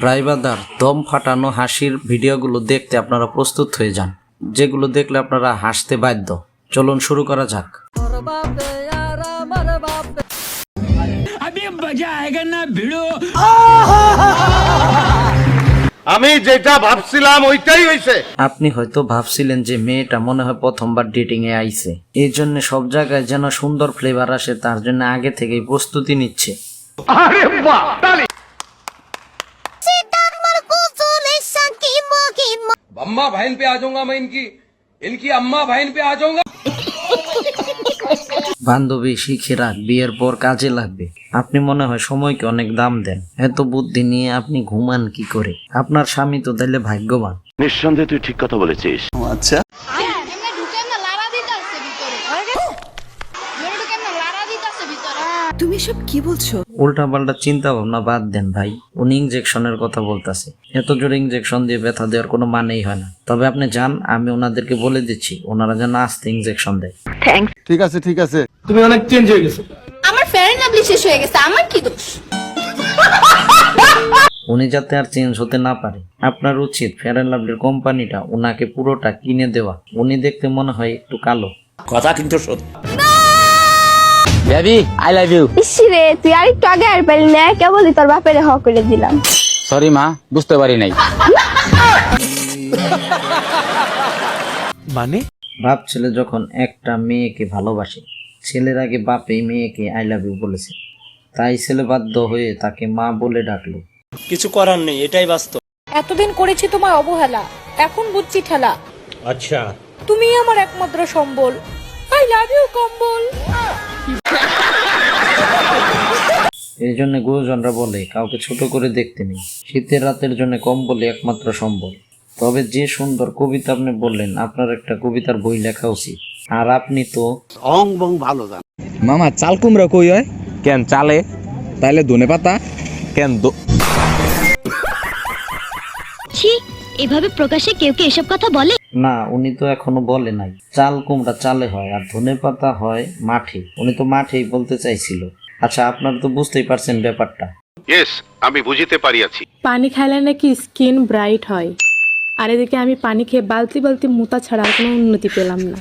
ড্রাইভারদার দম ফাটানো হাসির ভিডিওগুলো দেখতে আপনারা প্রস্তুত হয়ে যান। যেগুলো দেখলে আপনারা হাসতে বাধ্য। চলুন শুরু করা যাক। আমি যেটা ভাবছিলাম ওইটাই হয়েছে আপনি হয়তো ভাবছিলেন যে মেয়েটা মনে হয় প্রথমবার ডেটিং এ আইছে। এই জন্য সব জায়গায় যেন সুন্দর ফ্লেভার আসে তার জন্য আগে থেকেই প্রস্তুতি নিচ্ছে। আরে বাহ তালি अम्मा बहन पे आ जाऊंगा मैं इनकी इनकी अम्मा बहन पे आ जाऊंगा বান্ধবী শিখে রাখ বিয়ের পর কাজে লাগবে আপনি মনে হয় সময়কে অনেক দাম দেন এত বুদ্ধি নিয়ে আপনি ঘুমান কি করে আপনার স্বামী তো তাইলে ভাগ্যবান নিঃসন্দেহে তুই ঠিক কথা বলেছিস এমনি তুমি সব কি বলছো? উল্টা পাল্টা চিন্তা ভাবনা বাদ দেন ভাই। উনি ইঞ্জেকশনের কথা বলতেছে। এত জোরে ইঞ্জেকশন দিয়ে ব্যথা দেওয়ার কোনো মানেই হয় না। তবে আপনি যান আমি ওনাদেরকে বলে দিচ্ছি ওনারা যেন আস্তে ইঞ্জেকশন দেয়। ঠিক আছে ঠিক আছে। তুমি অনেক চেঞ্জ হয়ে গেছো। আমার ফেয়ার লাভলি শেষ হয়ে গেছে আমার কি দোষ? উনি যাতে আর চেঞ্জ হতে না পারে আপনার উচিত ফেয়ার অ্যান্ড লাভলির কোম্পানিটা ওনাকে পুরোটা কিনে দেওয়া। উনি দেখতে মনে হয় একটু কালো। বেবি আই লাভ ইউ রে তুই আর একটু আগে আর পারলি না কেবলই তোর বাপের হ করে দিলাম। সরি মা বুঝতে পারি নাই। বাপ ছেলে যখন একটা মেয়েকে ভালোবাসে ছেলের আগে বাপে মেয়েকে আই লাভ ইউ বলেছে। তাই ছেলে বাধ্য হয়ে তাকে মা বলে ডাকলো। কিছু করার নেই এটাই বাস্তব। এতদিন করেছি তোমার অবহেলা এখন বুঝছি ঠেলা। আচ্ছা। তুমি আমার একমাত্র সম্বল। আই লাভ ইউ কম্বল। এই জন্য গুরুজনরা বলে কাউকে ছোট করে দেখতে নেই। শীতের রাতের জন্য কম্বলে একমাত্র সম্বল। তবে যে সুন্দর কবিতা আপনি বললেন আপনার একটা কবিতার বই লেখা উচিত। আর আপনি তো অং বং ভালো জান মামা চাল কুমড়া কই হয়? কেন চালে? তাইলে ধনে পাতা? কেন দো ছি এভাবে প্রকাশে কেউ কে এসব কথা বলে? না উনি তো এখনও বলে নাই। চাল কুমড়া চালে হয় আর ধনে পাতা হয় মাঠে। উনি তো মাঠেই বলতে চাইছিল। আচ্ছা আপনারা তো বুঝতেই পারছেন ব্যাপারটা। ইয়েস আমি বুঝিতে পারিয়াছি। পানি খাইলে নাকি স্কিন ব্রাইট হয়। আর এদিকে আমি পানি খেয়ে বালতি বালতি মুতা ছাড়া আর কোনো উন্নতি পেলাম না।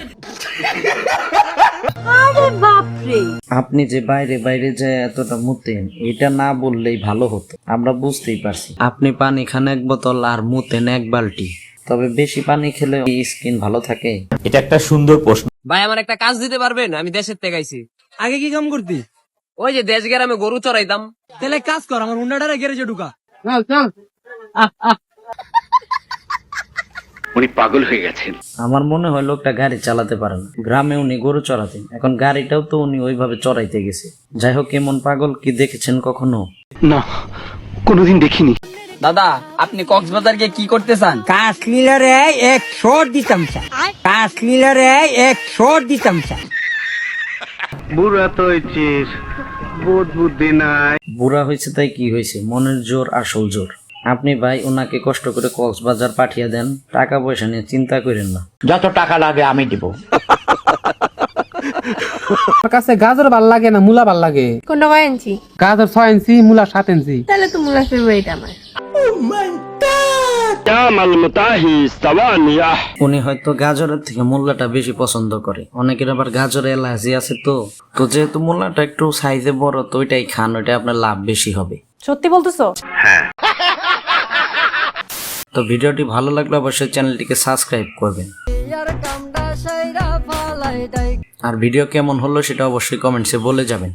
আপনি যে বাইরে বাইরে যায় এতটা মুতেন এটা না বললেই ভালো হতো। আমরা বুঝতেই পারছি। আপনি পানি খান এক বোতল আর মুতেন এক বালতি। তবে বেশি পানি খেলে স্কিন ভালো থাকে। এটা একটা সুন্দর প্রশ্ন। ভাই আমার একটা কাজ দিতে পারবেন? আমি দেশের থেকে আইছি। আগে কি কাম করতি? ওই যে দেশ গ্রামে গরু চড়াইতাম। তাহলে কাজ কর আমার হুন্ডাটারে গ্যারেজে ঢুকা। উনি পাগল হয়ে গেছেন। আমার মনে হয় লোকটা গাড়ি চালাতে পারে না। গ্রামে উনি গরু চড়াতেন। এখন গাড়িটাও তো উনি ওইভাবে চড়াইতে গেছে। যাই হোক এমন পাগল কি দেখেছেন কখনো? না কোনোদিন দেখিনি। দাদা আপনি কক্সবাজার কি করতে চান? কাশ্মীরে এক শোট দিতাম স্যার। কাশ্মীরে এক শোট দিতাম স্যার। বুড়া তো হয়েছিস বোধ বুদ্ধি নাই। বুড়া হয়েছে তাই কি হয়েছে? মনের জোর আসল জোর। আপনি ভাই ওনাকে কষ্ট করে কক্সবাজার পাঠিয়ে দেন। টাকা পয়সা নিয়ে চিন্তা করেন না। যত টাকা লাগে আমি দিব। আমার কাছে গাজর ভালো লাগে না মূলা ভালো লাগে। কোনটা কয় ইঞ্চি? গাজর ছয় ইঞ্চি মূলা সাত ইঞ্চি। তাহলে তো মুলা ফেভারিট আমার। উনি হয়তো গাজরের থেকে মোল্লাটা বেশি পছন্দ করে। অনেকের আবার গাজরে অ্যালার্জি আছে তো। তো যেহেতু মোল্লাটা একটু সাইজে বড় তো ওইটাই খান ওইটা আপনার লাভ বেশি হবে। সত্যি বলতেছো? তো ভিডিওটি ভালো লাগলে অবশ্যই চ্যানেলটিকে সাবস্ক্রাইব করবেন। আর ভিডিও কেমন হলো সেটা অবশ্যই কমেন্টসে বলে যাবেন।